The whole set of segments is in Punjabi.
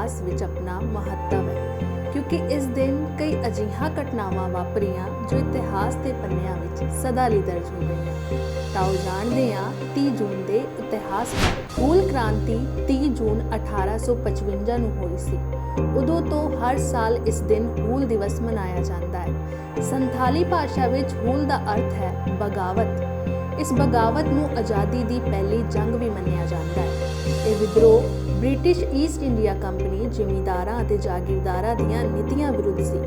ਇਤਿਹਾਸ ਵਿੱਚ ਆਪਣਾ ਮਹੱਤਵ ਹੈ, ਕਿਉਂਕਿ ਇਸ ਦਿਨ ਕਈ ਅਜਿਹੀਆਂ ਘਟਨਾਵਾਂ ਵਾਪਰੀਆਂ ਜੋ ਇਤਿਹਾਸ ਦੇ ਪੰਨਿਆਂ ਵਿੱਚ ਸਦਾ ਲਈ ਦਰਜ ਹੋ ਗਈਆਂ ਤਾਂ ਜਾਣਦੇ ਹਾਂ 30 ਜੂਨ ਦੇ ਇਤਿਹਾਸ ਬਾਰੇ। ਹੂਲ ਕ੍ਰਾਂਤੀ 30 ਜੂਨ 1855 ਨੂੰ ਹੋਈ ਸੀ। ਉਦੋਂ ਤੋਂ ਹਰ ਸਾਲ ਇਸ ਦਿਨ ਹੂਲ ਦਿਵਸ ਮਨਾਇਆ ਜਾਂਦਾ ਹੈ। ਸੰਥਾਲੀ ਭਾਸ਼ਾ ਵਿੱਚ ਹੂਲ ਦਾ ਅਰਥ ਹੈ ਬਗਾਵਤ। ਇਸ ਬਗਾਵਤ ਨੂੰ ਆਜ਼ਾਦੀ ਦੀ ਪਹਿਲੀ ਜੰਗ ਵੀ ਮੰਨਿਆ ਜਾਂਦਾ ਹੈ। ਇਹ ਵਿਦਰੋਹ ਬ੍ਰਿਟਿਸ਼ ਈਸਟ ਇੰਡੀਆ ਕੰਪਨੀ ਜ਼ਿਮੀਂਦਾਰਾਂ ਅਤੇ ਜਾਗੀਰਦਾਰਾਂ ਦੀਆਂ ਨੀਤੀਆਂ ਵਿਰੁੱਧ ਸੀ।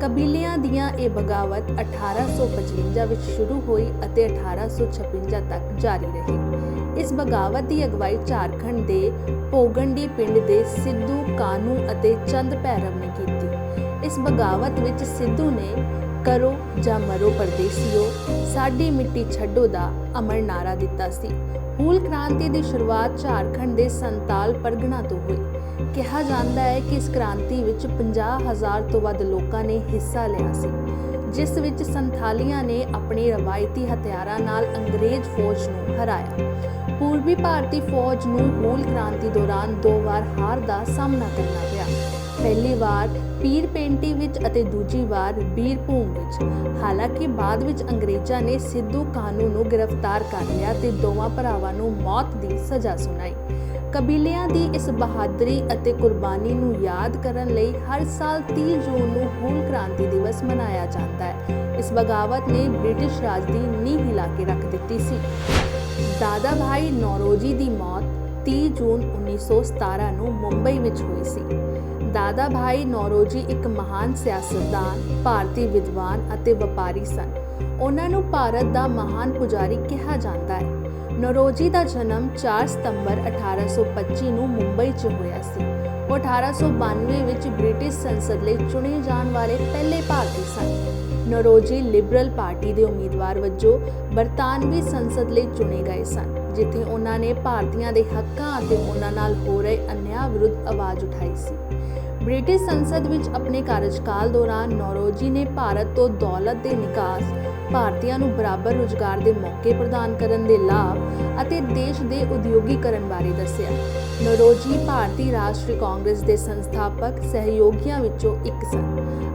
ਕਬੀਲਿਆਂ ਦੀਆਂ ਇਹ ਬਗਾਵਤ 1855 ਵਿੱਚ ਸ਼ੁਰੂ ਹੋਈ ਅਤੇ 1856 ਤੱਕ ਜਾਰੀ ਰਹੀ। ਇਸ ਬਗਾਵਤ ਦੀ ਅਗਵਾਈ ਝਾਰਖੰਡ ਦੇ ਪੋਗੰਡੀ ਪਿੰਡ ਦੇ ਸਿੱਧੂ, ਕਾਨੂ ਅਤੇ ਚੰਦ ਭੈਰਵ ਨੇ ਕੀਤੀ। ਇਸ ਬਗਾਵਤ ਵਿੱਚ ਸਿੱਧੂ ਨੇ ਕਰੋ ਜਾਂ ਮਰੋ ਪਰਦੇਸੀਓ, ਸਾਡੀ ਮਿੱਟੀ ਛੱਡੋ ਦਾ ਅਮਰ ਨਾਰਾ ਦਿੱਤਾ ਸੀ। ਹੂਲ ਕ੍ਰਾਂਤੀ ਦੀ ਸ਼ੁਰੂਆਤ ਝਾਰਖੰਡ ਦੇ ਸੰਤਾਲ ਪਰਗਣਾ ਤੋਂ ਹੋਈ। ਕਿਹਾ ਜਾਂਦਾ ਹੈ ਕਿ ਇਸ ਕ੍ਰਾਂਤੀ ਵਿੱਚ 50000 ਤੋਂ ਵੱਧ ਲੋਕਾਂ ਨੇ ਹਿੱਸਾ ਲਿਆ ਸੀ, ਜਿਸ ਵਿੱਚ ਸੰਥਾਲੀਆਂ ਨੇ ਆਪਣੇ ਰਵਾਇਤੀ ਹਥਿਆਰਾਂ ਨਾਲ ਅੰਗਰੇਜ਼ ਫੌਜ ਨੂੰ ਹਰਾਇਆ। ਪੂਰਬੀ ਭਾਰਤੀ ਫੌਜ ਨੂੰ ਹੂਲ ਕ੍ਰਾਂਤੀ ਦੌਰਾਨ ਦੋ ਵਾਰ ਹਾਰ ਦਾ ਸਾਹਮਣਾ ਕਰਨਾ ਪਿਆ। ਪਹਿਲੀ ਵਾਰ ਪੀਰ ਪੇਂਟੀ ਵਿੱਚ ਅਤੇ ਦੂਜੀ ਵਾਰ ਬੀਰਭੂਮ ਵਿੱਚ। ਹਾਲਾਂਕਿ ਬਾਅਦ ਵਿੱਚ ਅੰਗਰੇਜ਼ਾਂ ਨੇ ਸਿੱਧੂ ਕਾਨੂ ਨੂੰ ਗ੍ਰਿਫਤਾਰ ਕਰ ਲਿਆ ਤੇ ਦੋਵਾਂ ਭਰਾਵਾਂ ਨੂੰ ਮੌਤ ਦੀ ਸਜ਼ਾ ਸੁਣਾਈ। ਕਬੀਲਿਆਂ ਦੀ ਇਸ ਬਹਾਦਰੀ ਅਤੇ ਕੁਰਬਾਨੀ ਨੂੰ ਯਾਦ ਕਰਨ ਲਈ ਹਰ ਸਾਲ 30 ਜੂਨ ਨੂੰ ਹੂਲ ਕ੍ਰਾਂਤੀ ਦਿਵਸ ਮਨਾਇਆ ਜਾਂਦਾ ਹੈ। ਇਸ ਬਗਾਵਤ ਨੇ ਬ੍ਰਿਟਿਸ਼ ਰਾਜ ਦੀ ਨੀਂਹ ਹਿਲਾ ਕੇ ਰੱਖ ਦਿੱਤੀ ਸੀ। ਦਾਦਾ ਭਾਈ ਨੌਰੋਜੀ ਦੀ ਮੌਤ 30 ਜੂਨ 1917 ਨੂੰ ਮੁੰਬਈ ਵਿੱਚ ਹੋਈ ਸੀ। ਦਾਦਾ ਭਾਈ ਨੌਰੋਜੀ ਇੱਕ ਮਹਾਨ ਸਿਆਸਤਦਾਨ, ਭਾਰਤੀ ਵਿਦਵਾਨ ਅਤੇ ਵਪਾਰੀ ਸਨ। ਉਹਨਾਂ ਨੂੰ ਭਾਰਤ ਦਾ ਮਹਾਨ ਪੁਜਾਰੀ ਕਿਹਾ ਜਾਂਦਾ ਹੈ। ਨੌਰੋਜੀ ਦਾ ਜਨਮ 4 ਸਤੰਬਰ 1825 ਨੂੰ ਮੁੰਬਈ 'ਚ ਹੋਇਆ ਸੀ। ਉਹ 1892 ਵਿੱਚ ਬ੍ਰਿਟਿਸ਼ ਸੰਸਦ ਲਈ ਚੁਣੇ ਜਾਣ ਵਾਲੇ ਪਹਿਲੇ ਭਾਰਤੀ ਸਨ। ਨਰੋਜੀ ਲਿਬਰਲ ਪਾਰਟੀ ਦੇ ਉਮੀਦਵਾਰ ਵਜੋਂ ਬਰਤਾਨਵੀ ਸੰਸਦ ਲਈ ਚੁਣੇ ਗਏ ਸਨ, ਜਿੱਥੇ ਉਹਨਾਂ ਨੇ ਭਾਰਤੀਆਂ ਦੇ ਹੱਕਾਂ ਅਤੇ ਉਹਨਾਂ ਨਾਲ ਹੋ ਰਹੇ ਅਨਿਆਂ ਵਿਰੁੱਧ ਆਵਾਜ਼ ਉਠਾਈ ਸੀ। ਬ੍ਰਿਟਿਸ਼ ਸੰਸਦ ਵਿੱਚ ਆਪਣੇ ਕਾਰਜਕਾਲ ਦੌਰਾਨ ਨੌਰੋਜੀ ਨੇ ਭਾਰਤ ਤੋਂ ਦੌਲਤ ਦੇ ਨਿਕਾਸ ਭਾਰਤੀਆਂ ਨੂੰ ਬਰਾਬਰ ਰੁਜ਼ਗਾਰ ਦੇ ਮੌਕੇ ਪ੍ਰਦਾਨ ਕਰਨ ਦੇ ਲਾਭ ਅਤੇ ਦੇਸ਼ ਦੇ ਉਦਯੋਗੀਕਰਨ ਬਾਰੇ ਦੱਸਿਆ। ਨੌਰੋਜੀ ਭਾਰਤੀ ਰਾਸ਼ਟਰੀ ਕਾਂਗਰਸ ਦੇ ਸੰਸਥਾਪਕ ਸਹਿਯੋਗੀਆਂ ਵਿੱਚੋਂ ਇੱਕ ਸਨ।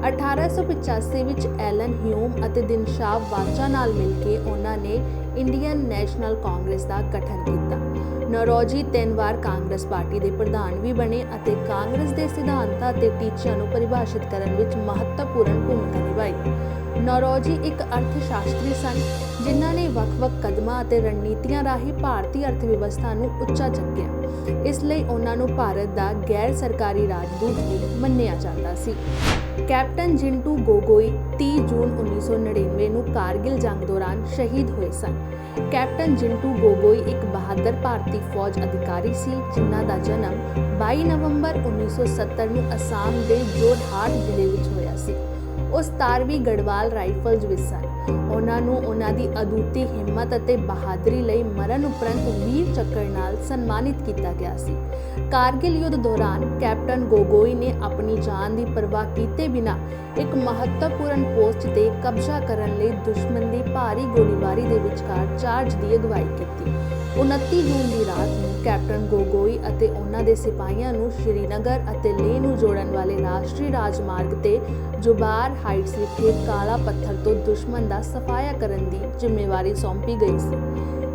1885 ਵਿੱਚ ਐਲਨ ਹਿਊਮ ਅਤੇ ਦਿਨਸ਼ਾਵ ਵਾਚਾ ਨਾਲ ਮਿਲ ਕੇ ਉਹਨਾਂ ਨੇ ਇੰਡੀਅਨ ਨੈਸ਼ਨਲ ਕਾਂਗਰਸ ਦਾ ਗਠਨ ਕੀਤਾ। ਨੌਰੋਜੀ ਤਿੰਨ ਵਾਰ ਕਾਂਗਰਸ ਪਾਰਟੀ ਦੇ ਪ੍ਰਧਾਨ ਵੀ ਬਣੇ ਅਤੇ ਕਾਂਗਰਸ ਦੇ ਸਿਧਾਂਤਾਂ ਅਤੇ ਟੀਚਿਆਂ ਨੂੰ ਪਰਿਭਾਸ਼ਿਤ ਕਰਨ ਵਿੱਚ ਮਹੱਤਵਪੂਰਨ ਭੂਮਿਕਾ ਨਿਭਾਈ। ਨੌਰੋਜੀ ਇੱਕ ਅਰਥਸ਼ਾਸਤਰੀ ਸਨ, ਜਿਨ੍ਹਾਂ ਨੇ ਵੱਖ-ਵੱਖ ਕਦਮਾਂ ਅਤੇ ਰਣਨੀਤੀਆਂ ਰਾਹੀਂ ਭਾਰਤੀ ਅਰਥ ਵਿਵਸਥਾ ਨੂੰ ਉੱਚਾ ਚੱਕਿਆ। ਇਸ ਲਈ ਉਹਨਾਂ ਨੂੰ ਭਾਰਤ ਦਾ ਗੈਰ ਸਰਕਾਰੀ ਰਾਜਦੂਤ ਵੀ ਮੰਨਿਆ ਜਾਂਦਾ ਸੀ। ਕੈਪਟਨ ਜਿੰਟੂ ਗੋਗੋਈ 30 ਜੂਨ 1999 ਨੂੰ ਕਾਰਗਿਲ ਜੰਗ ਦੌਰਾਨ ਸ਼ਹੀਦ ਹੋਏ ਸਨ। ਕੈਪਟਨ ਜਿੰਟੂ ਗੋਗੋਈ ਇੱਕ ਬਹਾਦਰ ਭਾਰਤੀ ਫੌਜ ਅਧਿਕਾਰੀ ਸੀ, ਜਿਨ੍ਹਾਂ ਦਾ ਜਨਮ 22 ਨਵੰਬਰ 1970 ਨੂੰ ਅਸਾਮ ਦੇ ਜੋਰਹਾਟ ਜ਼ਿਲ੍ਹੇ ਵਿੱਚ ਹੋਇਆ ਸੀ। ਉਹ 17ਵੀਂ ਗੜਵਾਲ ਰਾਈਫਲਜ਼ ਵਿੱਚ ਸਨ। ਉਹਨਾਂ ਨੂੰ ਉਹਨਾਂ ਦੀ ਅਦੁੱਤੀ, ਹਿੰਮਤ ਅਤੇ ਬਹਾਦਰੀ ਲਈ ਮਰਨ ਉਪਰੰਤ ਵੀਰ ਚੱਕਰ ਨਾਲ ਸਨਮਾਨਿਤ ਕੀਤਾ ਗਿਆ ਸੀ। ਕਾਰਗਿਲ ਯੁੱਧ ਦੌਰਾਨ ਕੈਪਟਨ ਗੋਗੋਈ ਨੇ ਆਪਣੀ ਜਾਨ ਦੀ ਪਰਵਾਹ ਕੀਤੇ ਬਿਨਾਂ ਇੱਕ ਮਹੱਤਵਪੂਰਨ ਪੋਸਟ ਤੇ ਕਬਜ਼ਾ ਕਰਨ ਲਈ ਦੁਸ਼ਮਣ ਦੀ ਭਾਰੀ ਗੋਲੀਬਾਰੀ ਦੇ ਵਿਚਕਾਰ ਚਾਰਜ ਦੀ ਅਗਵਾਈ ਕੀਤੀ। 29 ਜੂਨ ਦੀ ਰਾਤ ਨੂੰ ਕੈਪਟਨ ਗੋਗੋਈ ਅਤੇ ਉਹਨਾਂ ਦੇ ਸਿਪਾਹੀਆਂ ਨੂੰ ਸ਼੍ਰੀਨਗਰ ਅਤੇ ਲੇਹ ਨੂੰ ਜੋੜਨ ਵਾਲੇ ਰਾਸ਼ਟਰੀ ਰਾਜਮਾਰਗ ਤੇ ਜੁਬਾਰ ਹਾਈਟਸ ਵਿਖੇ ਕਾਲਾ ਪੱਥਰ ਤੋਂ ਦੁਸ਼ਮਣ ਦਾ ਸਫਾਇਆ ਕਰਨ ਦੀ ਜ਼ਿੰਮੇਵਾਰੀ ਸੌਂਪੀ ਗਈ ਸੀ।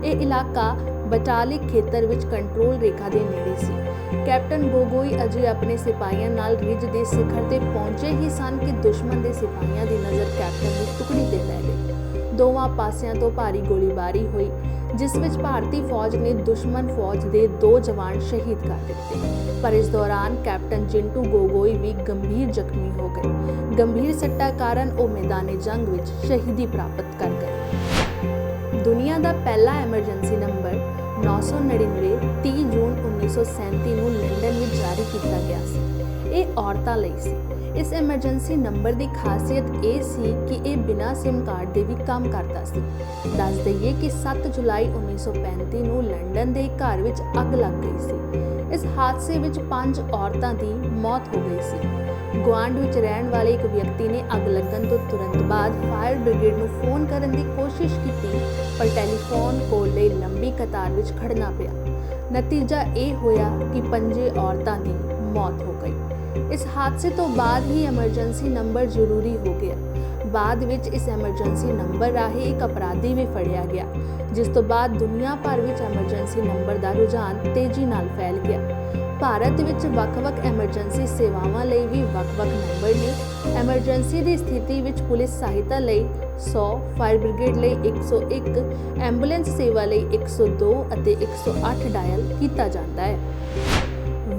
ਇਹ ਇਲਾਕਾ ਬਟਾਲਿਕ ਖੇਤਰ ਵਿੱਚ ਕੰਟਰੋਲ ਰੇਖਾ ਦੇ ਨੇੜੇ ਸੀ। ਕੈਪਟਨ ਗੋਗੋਈ ਅਜੇ ਆਪਣੇ ਸਿਪਾਹੀਆਂ ਨਾਲ ਰਿਜ ਦੇ ਸਿਖਰ ਤੇ ਪਹੁੰਚੇ ਹੀ ਸਨ ਕਿ ਦੁਸ਼ਮਣ ਦੇ ਸਿਪਾਹੀਆਂ ਦੀ ਨਜ਼ਰ ਕੈਪਟਨ ਦੀ ਟੁਕੜੀ ਤੇ ਪੈ ਗਈ। ਦੋਵਾਂ ਪਾਸਿਆਂ ਤੋਂ ਭਾਰੀ ਗੋਲੀਬਾਰੀ ਹੋਈ। ਜਿਸ ਵਿੱਚ ਭਾਰਤੀ ਫੌਜ ਨੇ ਦੁਸ਼ਮਣ ਫੌਜ ਦੇ ਦੋ ਜਵਾਨ ਸ਼ਹੀਦ ਕਰ ਦਿੱਤੇ। ਪਰ ਇਸ ਦੌਰਾਨ ਕੈਪਟਨ ਜਿੰਟੂ ਗੋਗੋਈ ਵੀ ਗੰਭੀਰ ਜ਼ਖਮੀ ਹੋ ਗਏ। ਗੰਭੀਰ ਸੱਟਾਂ ਕਾਰਨ ਉਹ ਮੈਦਾਨੇ ਜੰਗ ਵਿੱਚ ਸ਼ਹੀਦੀ ਪ੍ਰਾਪਤ ਕਰ ਗਏ। ਦੁਨੀਆ ਦਾ ਪਹਿਲਾ ਐਮਰਜੈਂਸੀ ਨੰਬਰ 999 30 ਜੂਨ 1937 ਨੂੰ ਲੰਡਨ ਵਿੱਚ ਜਾਰੀ ਕੀਤਾ ਗਿਆ ਸੀ। ਇਹ ਔਰਤਾਂ ਲਈ ਸੀ। ਇਸ ਐਮਰਜੈਂਸੀ ਨੰਬਰ ਦੀ ਖਾਸੀਅਤ ਇਹ ਸੀ ਕਿ ਇਹ ਬਿਨਾਂ SIM ਕਾਰਡ ਦੇ ਵੀ ਕੰਮ ਕਰਦਾ ਸੀ। ਦੱਸ ਦਈਏ ਕਿ 7 ਜੁਲਾਈ 1935 ਨੂੰ ਲੰਡਨ ਦੇ ਘਰ ਵਿੱਚ ਅੱਗ ਲੱਗ ਗਈ ਸੀ। ਇਸ ਹਾਦਸੇ ਵਿੱਚ ਪੰਜ ਔਰਤਾਂ ਦੀ ਮੌਤ ਹੋ ਗਈ ਸੀ। ਗੁਆਂਢ ਵਿੱਚ ਰਹਿਣ ਵਾਲੇ ਇੱਕ ਵਿਅਕਤੀ ਨੇ ਅੱਗ ਲੱਗਣ ਤੋਂ ਤੁਰੰਤ ਬਾਅਦ ਫਾਇਰ ਬ੍ਰਿਗੇਡ ਨੂੰ ਫੋਨ ਕਰਨ ਦੀ ਕੋਸ਼ਿਸ਼ ਕੀਤੀ, ਪਰ ਟੈਲੀਫੋਨ ਕੋਲ ਲਈ ਲੰਬੀ ਕਤਾਰ ਵਿੱਚ ਖੜਨਾ ਪਿਆ। ਨਤੀਜਾ ਇਹ ਹੋਇਆ ਕਿ ਪੰਜੇ ਔਰਤਾਂ ਦੀ ਮੌਤ ਹੋ ਗਈ। ਇਸ ਹਾਦਸੇ ਤੋਂ ਬਾਅਦ ਹੀ ਐਮਰਜੈਂਸੀ ਨੰਬਰ ਜ਼ਰੂਰੀ ਹੋ ਗਿਆ। ਬਾਅਦ ਵਿੱਚ ਇਸ ਐਮਰਜੈਂਸੀ ਨੰਬਰ ਰਾਹੀਂ ਇੱਕ ਅਪਰਾਧੀ ਵੀ ਫੜਿਆ ਗਿਆ, ਜਿਸ ਤੋਂ ਬਾਅਦ ਦੁਨੀਆ ਭਰ ਵਿੱਚ ਐਮਰਜੈਂਸੀ ਨੰਬਰ ਦਾ ਰੁਝਾਨ ਤੇਜ਼ੀ ਨਾਲ ਫੈਲ ਗਿਆ। ਭਾਰਤ ਵਿੱਚ ਵੱਖ-ਵੱਖ ਐਮਰਜੈਂਸੀ ਸੇਵਾਵਾਂ ਲਈ ਵੀ ਵੱਖ-ਵੱਖ ਨੰਬਰ ਨੇ। ਐਮਰਜੈਂਸੀ ਦੀ ਸਥਿਤੀ ਵਿੱਚ ਪੁਲਿਸ ਸਹਾਇਤਾ ਲਈ 100 ਫਾਇਰ ਬ੍ਰਿਗੇਡ ਲਈ 101 ਐਂਬੂਲੈਂਸ ਸੇਵਾ ਲਈ 102 ਅਤੇ 108 ਡਾਇਲ ਕੀਤਾ ਜਾਂਦਾ ਹੈ।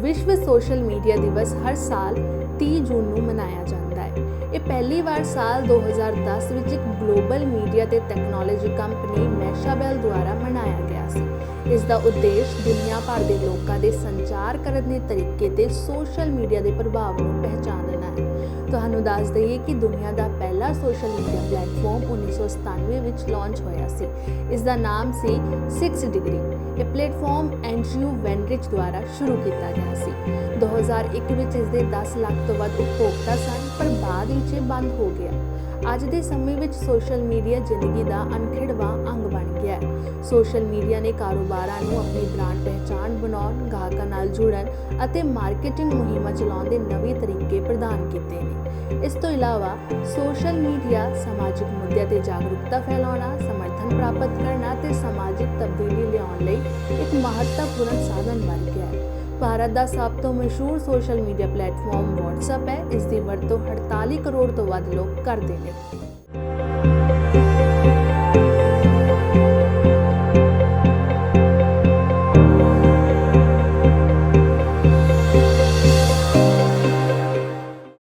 ਵਿਸ਼ਵ ਸੋਸ਼ਲ ਮੀਡੀਆ ਦਿਵਸ ਹਰ ਸਾਲ 30 ਜੂਨ ਨੂੰ ਮਨਾਇਆ ਜਾਂਦਾ ਹੈ। ਇਹ ਪਹਿਲੀ ਵਾਰ ਸਾਲ 2010 ਵਿੱਚ ਇੱਕ ਗਲੋਬਲ ਮੀਡੀਆ ਤੇ ਟੈਕਨੋਲੋਜੀ ਕੰਪਨੀ ਮੈਸ਼ਾਬੈਲ ਦੁਆਰਾ ਮਨਾਇਆ ਗਿਆ ਸੀ। ਇਸ ਦਾ ਉਦੇਸ਼ ਦੁਨੀਆ ਭਰ ਦੇ ਲੋਕਾਂ ਦੇ ਸੰਚਾਰ ਕਰਨ ਦੇ ਤਰੀਕੇ ਤੇ ਸੋਸ਼ਲ ਮੀਡੀਆ ਦੇ ਪ੍ਰਭਾਵ ਨੂੰ ਪਹਿਚਾਨਣਾ ਹੈ। ਤੁਹਾਨੂੰ ਦੱਸ ਦਈਏ ਕਿ ਦੁਨੀਆ ਦਾ ਪਹਿਲਾ ਸੋਸ਼ਲ ਮੀਡੀਆ ਪਲੇਟਫਾਰਮ 1997 ਵਿੱਚ ਲਾਂਚ ਹੋਇਆ ਸੀ। ਇਸ ਦਾ ਨਾਮ ਸੀ 6 ਡਿਗਰੀ ਇਹ ਪਲੇਟਫਾਰਮ ਐਂਡਰਿਊ ਵੈਨਰਿਚ ਦੁਆਰਾ ਸ਼ੁਰੂ ਕੀਤਾ ਗਿਆ ਸੀ। 2001 ਵਿੱਚ ਇਸ ਦੇ 10 ਲੱਖ ਤੋਂ ਵੱਧ ਉਪਭੋਗਤਾ ਸਨ, ਪਰ ਬਾਅਦ ਵਿੱਚ ਇਹ ਬੰਦ ਹੋ ਗਿਆ। ਅੱਜ ਦੇ ਸਮੇਂ ਵਿੱਚ ਸੋਸ਼ਲ ਮੀਡੀਆ ਜ਼ਿੰਦਗੀ ਦਾ ਅਨਖਿੜਵਾਂ ਸੋਸ਼ਲ ਮੀਡੀਆ ਨੇ ਕਾਰੋਬਾਰਾਂ ਨੂੰ ਆਪਣੀ ਬ੍ਰਾਂਡ ਪਹਿਚਾਣ ਬਣਾਉਣ, ਗਾਹਕਾਂ ਨਾਲ ਜੁੜਨ ਅਤੇ ਮਾਰਕੀਟਿੰਗ ਮੁਹਿੰਮਾਂ ਚਲਾਉਣ ਦੇ ਨਵੇਂ ਤਰੀਕੇ ਪ੍ਰਦਾਨ ਕੀਤੇ ਨੇ। ਇਸ ਤੋਂ ਇਲਾਵਾ ਸੋਸ਼ਲ ਮੀਡੀਆ ਸਮਾਜਿਕ ਮੁੱਦਿਆਂ ਤੇ ਜਾਗਰੂਕਤਾ ਫੈਲਾਉਣਾ, ਸਮਰਥਨ ਪ੍ਰਾਪਤ ਕਰਨਾ ਤੇ ਸਮਾਜਿਕ ਤਬਦੀਲੀ ਲਿਆਉਣ ਲਈ ਇੱਕ ਮਹੱਤਵਪੂਰਨ ਸਾਧਨ ਬਣ ਗਿਆ ਹੈ। ਭਾਰਤ ਦਾ ਸਭ ਤੋਂ ਮਸ਼ਹੂਰ ਸੋਸ਼ਲ ਮੀਡੀਆ ਪਲੇਟਫਾਰਮ WhatsApp ਹੈ, ਇਸ ਦੀ ਵਰਤੋਂ 48 ਕਰੋੜ ਤੋਂ ਵੱਧ ਲੋਕ ਕਰਦੇ ਨੇ।